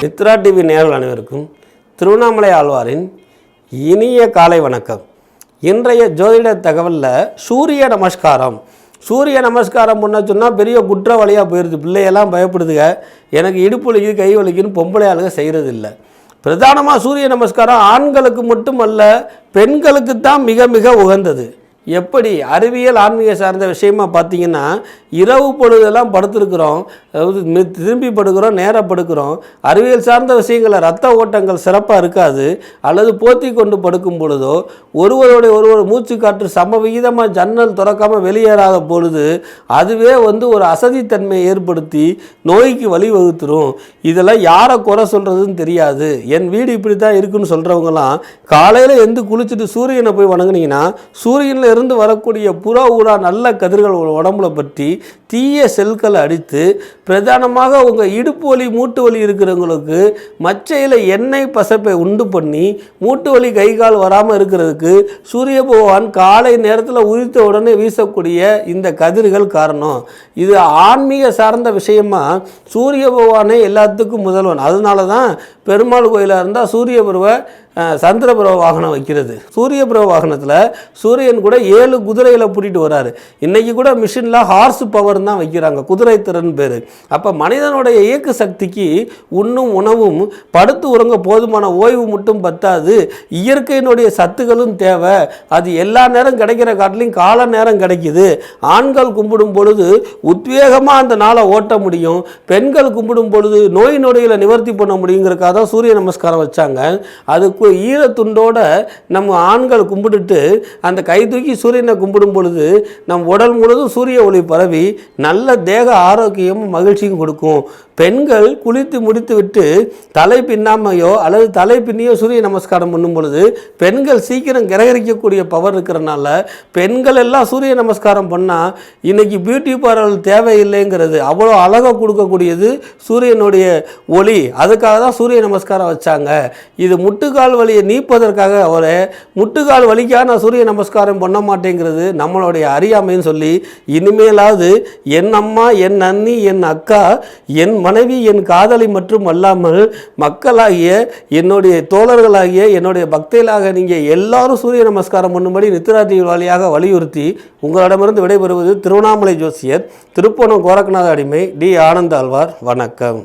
Chitra TV நேர்கள் அனைவருக்கும் திருவண்ணாமலை ஆழ்வாரின் இனிய காலை வணக்கம். இன்றைய ஜோதிட தகவலில் சூரிய நமஸ்காரம். சூரிய நமஸ்காரம் பண்ண சொன்னால் பெரிய குற்றவாளியாக போயிடுது பிள்ளையெல்லாம் பயப்படுதுங்க எனக்கு இடுப்பு வலிக்குது கை வலிக்குன்னு பொம்பளை ஆளுங்க செய்கிறது இல்லை பிரதானமாக சூரிய நமஸ்காரம் ஆண்களுக்கு மட்டுமல்ல பெண்களுக்கு தான் மிக மிக உகந்தது. எப்படி அறிவியல் ஆன்மீக சார்ந்த விஷயமா பார்த்தீங்கன்னா இரவு பொழுதெல்லாம் படுத்திருக்கிறோம் அதாவது திரும்பி படுக்கிறோம் நேராக படுக்கிறோம். அறிவியல் சார்ந்த விஷயங்களில் ரத்த ஓட்டங்கள் சிறப்பாக இருக்காது. அல்லது போத்தி கொண்டு படுக்கும் பொழுதோ ஒருவருடைய ஒருவர் மூச்சு காற்று சம விகிதமாக ஜன்னல் திறக்காமல் வெளியேறாத பொழுது அதுவே வந்து ஒரு அசதித்தன்மையை ஏற்படுத்தி நோய்க்கு வழிவகுத்துரும். இதெல்லாம் யாரை குறை சொல்கிறதுன்னு தெரியாது. என் வீடு இப்படி தான் இருக்குன்னு சொல்கிறவங்களாம் காலையில் எந்து குளிச்சுட்டு சூரியனை போய் வணங்குனீங்கன்னா சூரியனில் இருந்து வரக்கூடிய புற ஊரா நல்ல கதிர்கள் உடம்புல பற்றி தீய செல்களை அடித்து பிரதானமாக உங்கள் இடுப்பு வலி மூட்டு வலி இருக்கிறவங்களுக்கு மச்சையில் எண்ணெய் பசப்பை உண்டு பண்ணி மூட்டு வலி கை கால் வராமல் இருக்கிறதுக்கு சூரிய பகவான் காலை நேரத்தில் உரித்த உடனே வீசக்கூடிய இந்த கதிர்கள் காரணம். இது ஆன்மீக சார்ந்த விஷயமா? சூரிய பகவானே எல்லாத்துக்கும் முதல்வன். அதனால தான் பெருமாள் கோயிலாக இருந்தால் சூரிய பருவை சந்திரபுர வாகனம் வைக்கிறது. சூரிய வாகனத்தில் சூரியன் கூட ஏழு குதிரைகளை பூட்டிகிட்டு வராரு. இன்றைக்கி கூட மிஷினில் ஹார்ஸ் பவர் தான் வைக்கிறாங்க. குதிரை திறன் பேர் அப்போ மனிதனுடைய இயக்க சக்திக்கு உண்ணும் உணவும் படுத்து உறங்க போதுமான ஓய்வு மட்டும் பத்தாது. இயற்கையினுடைய சத்துக்களும் தேவை. அது எல்லா நேரம் கிடைக்கிற காட்டிலையும் கால நேரம் கிடைக்குது. ஆண்கள் கும்பிடும் பொழுது உத்வேகமாக அந்த நாளை ஓட்ட முடியும். பெண்கள் கும்பிடும் பொழுது நோய் நொடிகளை நிவர்த்தி பண்ண முடியுங்கிறக்காக தான் சூரிய நமஸ்காரம் வச்சாங்க. அதுக்கு ஈரத்துண்டோட நம்ம ஆண்கள் கும்பிட்டுட்டு அந்த கை தூக்கி சூரியனை கும்பிடும் பொழுது நம் உடல் முழுவதும் சூரிய ஒளி பரவி நல்ல தேக ஆரோக்கியமும் மகிழ்ச்சியும் கொடுக்கும். பெண்கள் குளித்து முடித்து விட்டு தலை பின்னாமையோ அல்லது தலை பின்னியோ சூரிய நமஸ்காரம் பண்ணும் பொழுது பெண்கள் சீக்கிரம் கிரகரிக்கக்கூடிய பவர் இருக்கிறனால பெண்கள் எல்லாம் சூரிய நமஸ்காரம் பண்ணால் இன்றைக்கி பியூட்டி பார்லர் தேவையில்லைங்கிறது. அவ்வளோ அழகாக கொடுக்கக்கூடியது சூரியனுடைய ஒளி. அதுக்காக தான் சூரிய நமஸ்காரம் வச்சாங்க. இது முட்டுக்கால் வலியை நீப்பதற்காக ஒரு முட்டுக்கால் வலிக்காக நான் சூரிய நமஸ்காரம் பண்ண மாட்டேங்கிறது நம்மளுடைய அறியாமைன்னு சொல்லி இனிமேலாவது என் அம்மா என் அண்ணி என் அக்கா என் மனைவி என் காதலி மற்றும் அல்லாமல் மக்களாகிய என்னுடைய தோழர்களாகிய என்னுடைய பக்தைகளாக நீங்கள் எல்லாரும் சூரிய நமஸ்காரம் பண்ணும்படி நித்திராதி வழியாக வலியுறுத்தி உங்களிடமிருந்து விடைபெறுவது திருவண்ணாமலை ஜோசியர் திருப்பணம் கோரக்கநாத அடிமை டி. ஆனந்த் ஆழ்வார் வணக்கம்.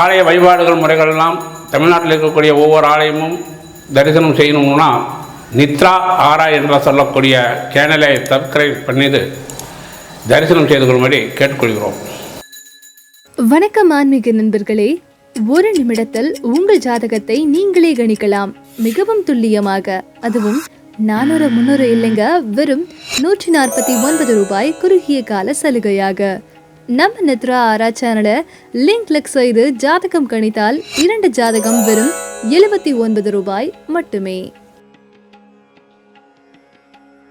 ஆலய வழிபாடுகள் முறைகள் எல்லாம் தமிழ்நாட்டில் இருக்கக்கூடிய ஒவ்வொரு ஆலயமும் தரிசனம் செய்யணும்னா நித்ரா ஆரா என்று சொல்லக்கூடிய சேனலை சப்ஸ்கிரைப் பண்ணிது தரிசனம் செய்து கொள்ளும்படி கேட்டுக்கொள்கிறோம். வணக்கம் ஆன்மீக நண்பர்களே. ஒரு நிமிடத்தில் உங்கள் ஜாதகத்தை நீங்களே கணிக்கலாம். மிகவும் துல்லியமாக. அதுவும் நானூறு முன்னூறு இல்லைங்க. வெறும் நூற்றி நாற்பத்தி ஒன்பது ரூபாய் குறுகிய கால சலுகையாக. நம்ம நித்ரா ஆரா சேனலை லிங்க் கிளிக் செய்து ஜாதகம் கணித்தால் இரண்டு ஜாதகம் வெறும் எழுபத்தி ஒன்பது ரூபாய் மட்டுமே.